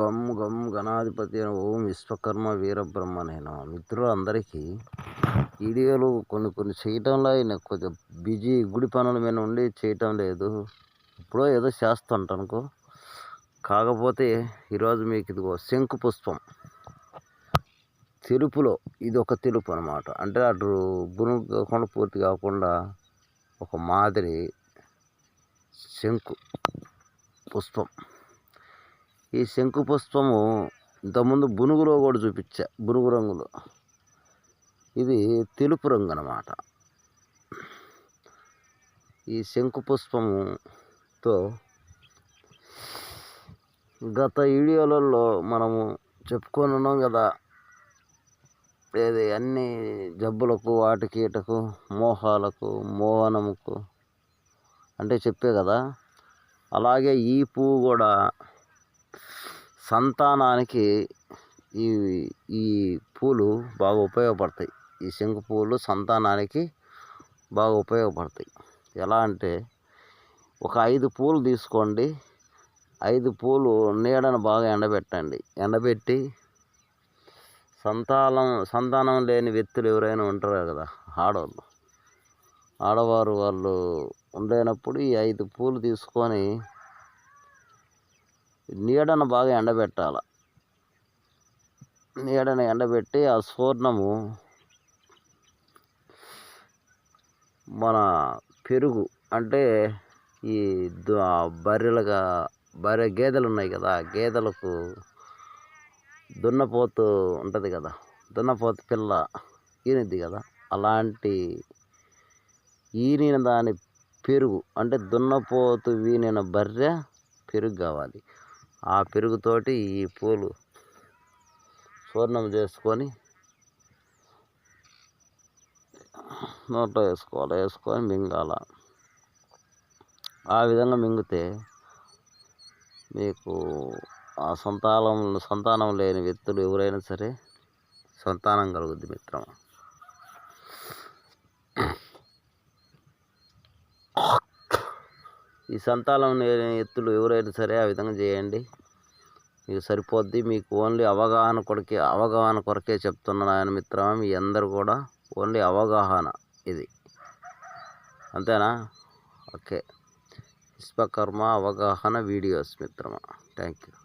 Gum గమ్ గణాధిపతి ఓం విశ్వకర్మ వీరబ్రహ్మ నేను మిత్రులు అందరికీ వీడియోలు కొన్ని కొన్ని చేయటంలో ఆయన కొంచెం బిజీ గుడి పనుల మీద ఉండి చేయటం లేదు. ఇప్పుడో ఏదో చేస్తుంటానుకో. కాకపోతే ఈరోజు మీకు ఇదిగో శంకు పుష్పం. తెలుపులో ఇది ఒక తెలుపు అనమాట అంటే అటు బునుగు కాకుండా పూర్తి కాకుండా ఒక మాదిరి శంకు పుష్పం. ఈ శంకు పుష్పము ఇంతకుముందు బునుగులో కూడా చూపించా బునుగు రంగులో. ఇది తెలుపు రంగు అన్నమాట. ఈ శంకు పుష్పముతో గత వీడియోలలో మనము చెప్పుకొని ఉన్నాం కదా ఏది అన్ని జబ్బులకు వాటికీటకు మోహాలకు మోహనముకు అంటే చెప్పే కదా అలాగే ఈ పువ్వు కూడా సంతానానికి ఈ ఈ పూలు బాగా ఉపయోగపడతాయి. ఈ శంకు పూలు సంతానానికి బాగా ఉపయోగపడతాయి. ఎలా అంటే ఒక ఐదు పూలు తీసుకోండి. ఐదు పూలు నీడను బాగా ఎండబెట్టండి. ఎండబెట్టి సంతానం సంతానం లేని వ్యక్తులు ఎవరైనా ఉంటారు కదా ఆడవాళ్ళు. ఆడవారు వాళ్ళు ఉండేనప్పుడు ఈ ఐదు పూలు తీసుకొని నీడను బాగా ఎండబెట్టాల. నీడను ఎండబెట్టి ఆ స్వర్ణము మన పెరుగు అంటే ఈ బర్రెలుగా బర్రె గేదెలు ఉన్నాయి కదా ఆ గేదెలకు దున్నపోతు ఉంటుంది కదా దున్నపోతు పిల్ల ఈనిద్ది కదా అలాంటి ఈనిన దాని పెరుగు అంటే దున్నపోతు వీనిన బర్రె పెరుగు కావాలి. ఆ పెరుగుతోటి ఈ పూలు చూర్ణం చేసుకొని నోట్లో వేసుకోవాలి. వేసుకొని మింగాల. ఆ విధంగా మింగితే మీకు ఆ సంతానం సంతానం లేని వ్యక్తులు ఎవరైనా సరే సంతానం కలుగుద్ది మిత్రం. ఈ సంతానం లేని ఎత్తులు ఎవరైనా సరే ఆ విధంగా చేయండి. మీకు సరిపోద్ది. మీకు ఓన్లీ అవగాహన కొరకే అవగాహన కొరకే చెప్తున్నాను ఆయన మిత్రమా మీ అందరు కూడా ఓన్లీ అవగాహన ఇది. అంతేనా? ఓకే. విశ్వకర్మ అవగాహన వీడియోస్ మిత్రమా. Thank you